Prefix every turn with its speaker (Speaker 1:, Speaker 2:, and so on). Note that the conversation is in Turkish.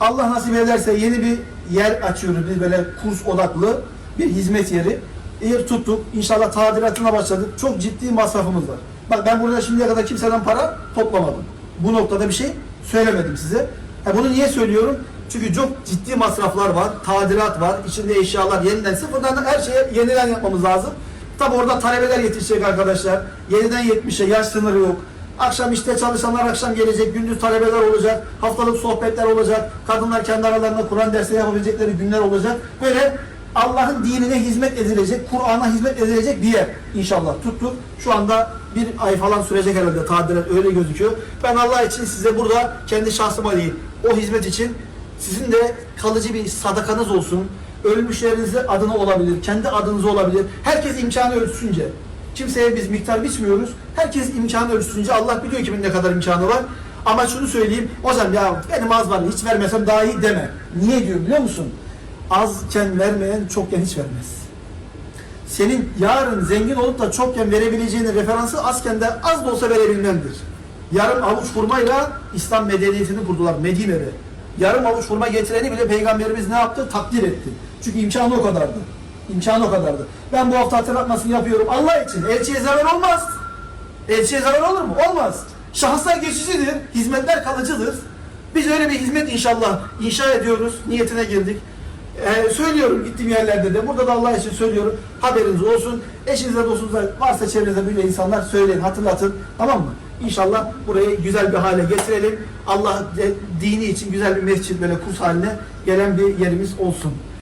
Speaker 1: Allah nasip ederse yeni bir yer açıyoruz. Biz böyle kurs odaklı bir hizmet yeri. Yer tuttuk. İnşallah tadilatına başladık. Çok ciddi masrafımız var. Bak ben burada şimdiye kadar kimseden para toplamadım. Bu noktada bir şey söylemedim size. Ha, bunu niye söylüyorum? Çünkü çok ciddi masraflar var. Tadilat var. içinde eşyalar yeniden sıfırdan her şeye yeniden yapmamız lazım. Tabi orada talebeler yetişecek arkadaşlar. 7'den 70'e yaş sınırı yok. Akşam işte çalışanlar akşam gelecek, gündüz talebeler olacak, haftalık sohbetler olacak, kadınlar kendi aralarında Kur'an dersi yapabilecekleri günler olacak. Böyle Allah'ın dinine hizmet edilecek, Kur'an'a hizmet edilecek bir yer inşallah tuttuk. Şu anda bir ay falan sürecek herhalde tadilat öyle gözüküyor. Ben Allah için size burada kendi şahsıma değil, o hizmet için sizin de kalıcı bir sadakanız olsun. Ölmüşlerinizin adına olabilir, kendi adınız olabilir. Herkes imkanı ölçüsünce. Kimseye biz miktar biçmiyoruz. Herkes imkanı ölçüsünce Allah biliyor kimin ne kadar imkanı var. Ama şunu söyleyeyim, hocam ya benim az var hiç vermesem daha iyi deme. Niye diyor biliyor musun? Azken vermeyen çokken hiç vermez. Senin yarın zengin olup da çokken verebileceğinin referansı azken de az da olsa verebilmendir. Yarım avuç hurmayla İslam medeniyetini kurdular Medine'de. Yarım avuç hurma getireni bile Peygamberimiz ne yaptı? Takdir etti. Çünkü imkanı o kadardı. İmkanı o kadardı. Ben bu hafta hatırlatmasını yapıyorum. Allah için. Elçiye zarar olmaz. Elçiye zarar olur mu? Olmaz. Şahıslar geçicidir. Hizmetler kalıcıdır. Biz öyle bir hizmet inşallah inşa ediyoruz. Niyetine girdik. Ee, söylüyorum gittiğim yerlerde de. Burada da Allah için söylüyorum. Haberiniz olsun. Eşinize dostunuzla varsa çevrenizde böyle insanlar söyleyin, hatırlatın. Tamam mı? İnşallah burayı güzel bir hale getirelim. Allah dini için güzel bir mescit böyle kurs haline gelen bir yerimiz olsun.